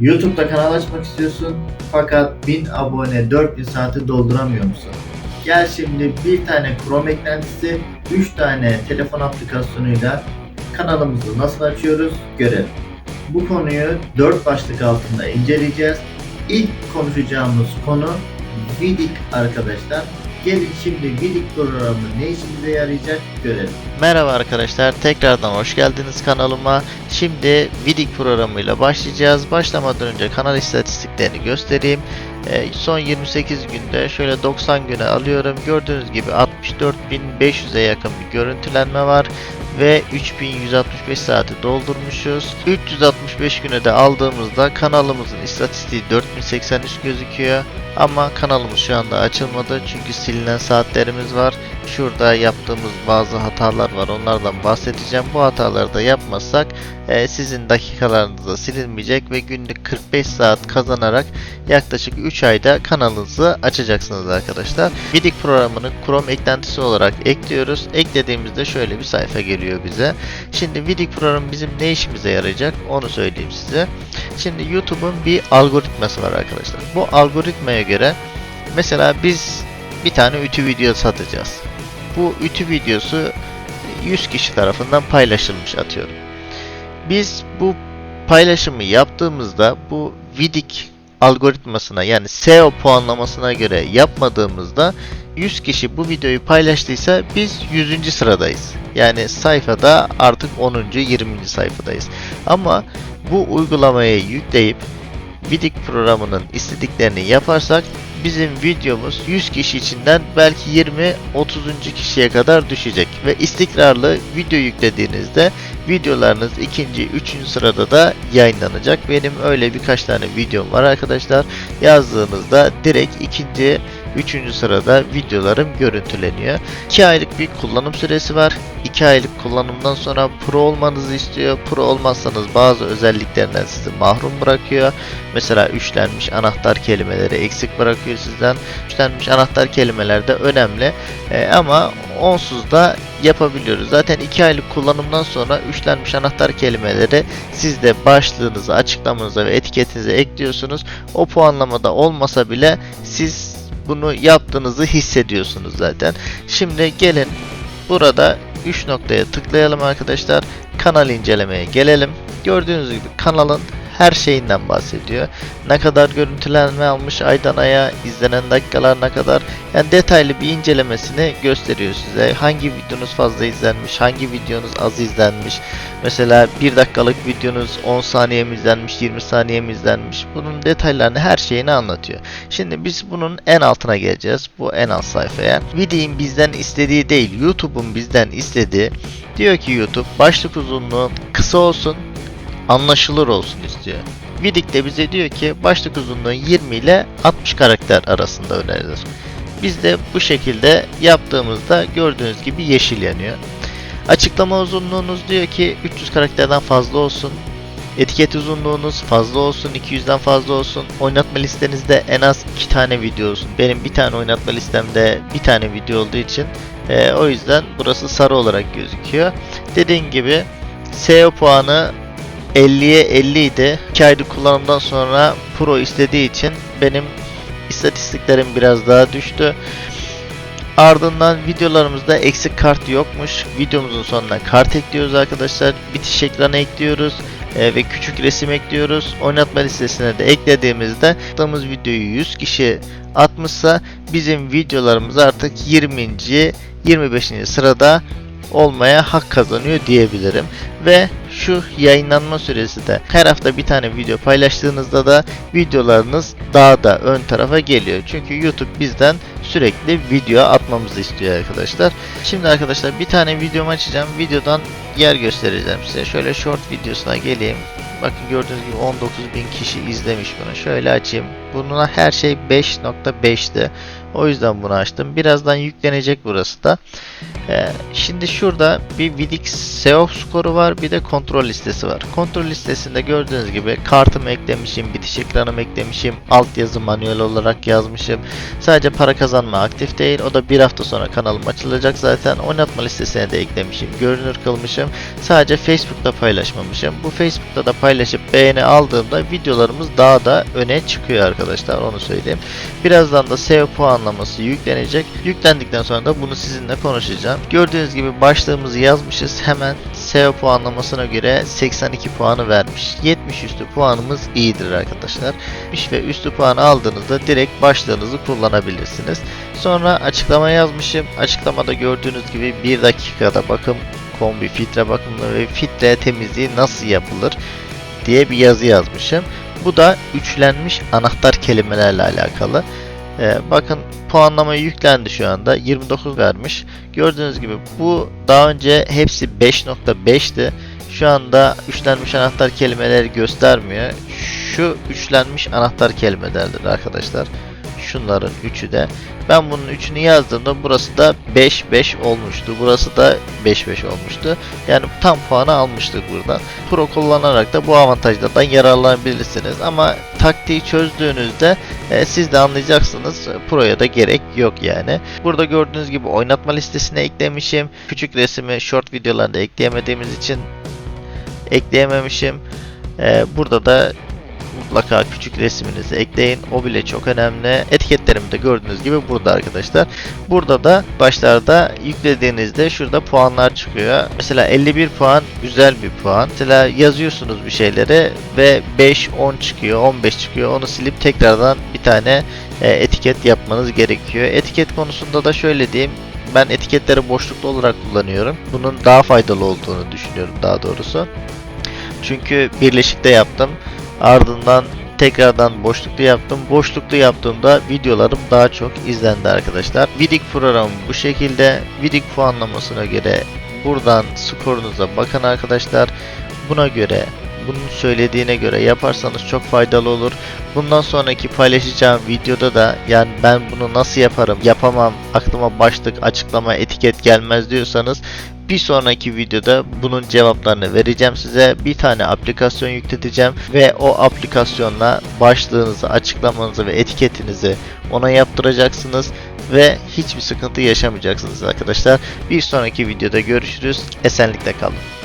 YouTube'da kanal açmak istiyorsun fakat 1000 abone 4000 saati dolduramıyor musun? Gel şimdi bir tane Chrome eklentisi, 3 tane telefon aplikasyonuyla kanalımızı nasıl açıyoruz görelim. Bu konuyu 4 başlık altında inceleyeceğiz. İlk konuşacağımız konu Vidik arkadaşlar. Gelin şimdi Vidik programı ne işimize yarayacak görelim. Merhaba arkadaşlar, tekrardan hoş geldiniz kanalıma. Şimdi Vidik programıyla başlayacağız. Başlamadan önce kanal istatistiklerini göstereyim. Ee, son 28 günde şöyle 90 güne alıyorum. Gördüğünüz gibi 64.500'e yakın bir görüntülenme var ve 3165 saati doldurmuşuz. 365 güne de aldığımızda kanalımızın istatistiği 4083 gözüküyor. Ama kanalımız şu anda açılmadı çünkü silinen saatlerimiz var. Şurada yaptığımız bazı hatalar var onlardan bahsedeceğim. Bu hataları da yapmazsak e, sizin dakikalarınız da silinmeyecek ve günlük 45 saat kazanarak yaklaşık 3 ayda kanalınızı açacaksınız arkadaşlar. Vidik programını Chrome eklentisi olarak ekliyoruz. Eklediğimizde şöyle bir sayfa geliyor bize. Şimdi Vidik programı bizim ne işimize yarayacak onu söyleyeyim size. Şimdi YouTube'un bir algoritması var arkadaşlar. Bu algoritmaya göre mesela biz bir tane ütü video satacağız. Bu ütü videosu 100 kişi tarafından paylaşılmış atıyorum. Biz bu paylaşımı yaptığımızda bu Vidik algoritmasına yani SEO puanlamasına göre yapmadığımızda 100 kişi bu videoyu paylaştıysa biz 100. sıradayız. Yani sayfada artık 10. 20. sayfadayız. Ama bu uygulamayı yükleyip Vidik programının istediklerini yaparsak bizim videomuz 100 kişi içinden belki 20 30. kişiye kadar düşecek ve istikrarlı video yüklediğinizde videolarınız ikinci, üçüncü sırada da yayınlanacak. Benim öyle birkaç tane videom var arkadaşlar. Yazdığınızda direkt ikinci, üçüncü sırada videolarım görüntüleniyor. 2 aylık bir kullanım süresi var. 2 aylık kullanımdan sonra pro olmanızı istiyor. Pro olmazsanız bazı özelliklerinden sizi mahrum bırakıyor. Mesela üçlenmiş anahtar kelimeleri eksik bırakıyor sizden. Üçlenmiş anahtar kelimeler de önemli. Ee, ama onsuz da yapabiliyoruz. Zaten 2 aylık kullanımdan sonra üçlenmiş anahtar kelimeleri siz de başlığınıza, açıklamanıza ve etiketinize ekliyorsunuz. O puanlamada olmasa bile siz bunu yaptığınızı hissediyorsunuz zaten. Şimdi gelin burada 3 noktaya tıklayalım arkadaşlar. Kanal incelemeye gelelim. Gördüğünüz gibi kanalın her şeyinden bahsediyor. Ne kadar görüntülenme almış aydan aya, izlenen dakikalar ne kadar. Yani detaylı bir incelemesini gösteriyor size. Hangi videonuz fazla izlenmiş, hangi videonuz az izlenmiş. Mesela 1 dakikalık videonuz 10 saniye mi izlenmiş, 20 saniye mi izlenmiş. Bunun detaylarını, her şeyini anlatıyor. Şimdi biz bunun en altına geleceğiz. Bu en alt sayfaya. Video'nun bizden istediği değil, YouTube'un bizden istediği. Diyor ki YouTube başlık uzunluğu kısa olsun, anlaşılır olsun istiyor. Vidik de bize diyor ki başlık uzunluğu 20 ile 60 karakter arasında önerilir. Biz de bu şekilde yaptığımızda gördüğünüz gibi yeşil yanıyor. Açıklama uzunluğunuz diyor ki 300 karakterden fazla olsun. Etiket uzunluğunuz fazla olsun, 200'den fazla olsun. Oynatma listenizde en az 2 tane video olsun. Benim bir tane oynatma listemde bir tane video olduğu için e, o yüzden burası sarı olarak gözüküyor. Dediğim gibi SEO puanı 50'ye 50 idi. 2 aylık kullanımdan sonra Pro istediği için benim istatistiklerim biraz daha düştü. Ardından videolarımızda eksik kart yokmuş. Videomuzun sonuna kart ekliyoruz arkadaşlar. Bitiş ekranı ekliyoruz e, ve küçük resim ekliyoruz. Oynatma listesine de eklediğimizde attığımız videoyu 100 kişi atmışsa bizim videolarımız artık 20. 25. sırada olmaya hak kazanıyor diyebilirim. Ve şu yayınlanma süresi de her hafta bir tane video paylaştığınızda da videolarınız daha da ön tarafa geliyor. Çünkü YouTube bizden sürekli video atmamızı istiyor arkadaşlar. Şimdi arkadaşlar bir tane videomu açacağım. Videodan yer göstereceğim size. Şöyle short videosuna geleyim. Bakın gördüğünüz gibi 19.000 kişi izlemiş bunu. Şöyle açayım. Bununla her şey 5.5'ti. O yüzden bunu açtım. Birazdan yüklenecek burası da. Ee, şimdi şurada bir Vidik SEO skoru var bir de kontrol listesi var. Kontrol listesinde gördüğünüz gibi kartımı eklemişim, bitiş ekranımı eklemişim, altyazı manuel olarak yazmışım. Sadece para kazanma aktif değil. O da bir hafta sonra kanalım açılacak zaten. Oynatma listesine de eklemişim. Görünür kılmışım. Sadece Facebook'ta paylaşmamışım. Bu Facebook'ta da paylaşıp beğeni aldığımda videolarımız daha da öne çıkıyor arkadaşlar. Onu söyleyeyim. Birazdan da SEO puanlaması yüklenecek. Yüklendikten sonra da bunu sizinle konuşacağım. Gördüğünüz gibi başlığımızı yazmışız. Hemen SEO puanlamasına göre 82 puanı vermiş. 70 üstü puanımız iyidir arkadaşlar. 70 ve üstü puanı aldığınızda direkt başlığınızı kullanabilirsiniz. Sonra açıklama yazmışım. Açıklamada gördüğünüz gibi 1 dakikada bakım kombi filtre bakımı ve filtre temizliği nasıl yapılır diye bir yazı yazmışım. Bu da üçlenmiş anahtar kelimelerle alakalı. Ee, bakın puanlama yüklendi şu anda. 29 vermiş. Gördüğünüz gibi bu daha önce hepsi 5.5'ti. Şu anda üçlenmiş anahtar kelimeleri göstermiyor. Şu üçlenmiş anahtar kelimelerdir arkadaşlar. Şunların üçü de. Ben bunun üçünü yazdığımda burası da 5-5 olmuştu. Burası da 5-5 olmuştu. Yani tam puanı almıştık burada. Pro kullanarak da bu avantajlardan yararlanabilirsiniz. Ama taktiği çözdüğünüzde e, siz de anlayacaksınız. Pro'ya da gerek yok yani. Burada gördüğünüz gibi oynatma listesine eklemişim. Küçük resmi short videolarda ekleyemediğimiz için ekleyememişim. E, burada da mutlaka küçük resminizi ekleyin. O bile çok önemli. Etiketlerim de gördüğünüz gibi burada arkadaşlar. Burada da başlarda yüklediğinizde şurada puanlar çıkıyor. Mesela 51 puan güzel bir puan. Mesela yazıyorsunuz bir şeyleri ve 5, 10 çıkıyor, 15 çıkıyor. Onu silip tekrardan bir tane e, etiket yapmanız gerekiyor. Etiket konusunda da şöyle diyeyim. Ben etiketleri boşluklu olarak kullanıyorum. Bunun daha faydalı olduğunu düşünüyorum daha doğrusu. Çünkü birleşikte yaptım. Ardından tekrardan boşluklu yaptım. Boşluklu yaptığımda videolarım daha çok izlendi arkadaşlar. Vidik programı bu şekilde. Vidik puanlamasına göre buradan skorunuza bakın arkadaşlar. Buna göre bunun söylediğine göre yaparsanız çok faydalı olur. Bundan sonraki paylaşacağım videoda da yani ben bunu nasıl yaparım, yapamam, aklıma başlık, açıklama, etiket gelmez diyorsanız bir sonraki videoda bunun cevaplarını vereceğim size. Bir tane aplikasyon yükleteceğim ve o aplikasyonla başlığınızı, açıklamanızı ve etiketinizi ona yaptıracaksınız ve hiçbir sıkıntı yaşamayacaksınız arkadaşlar. Bir sonraki videoda görüşürüz. Esenlikle kalın.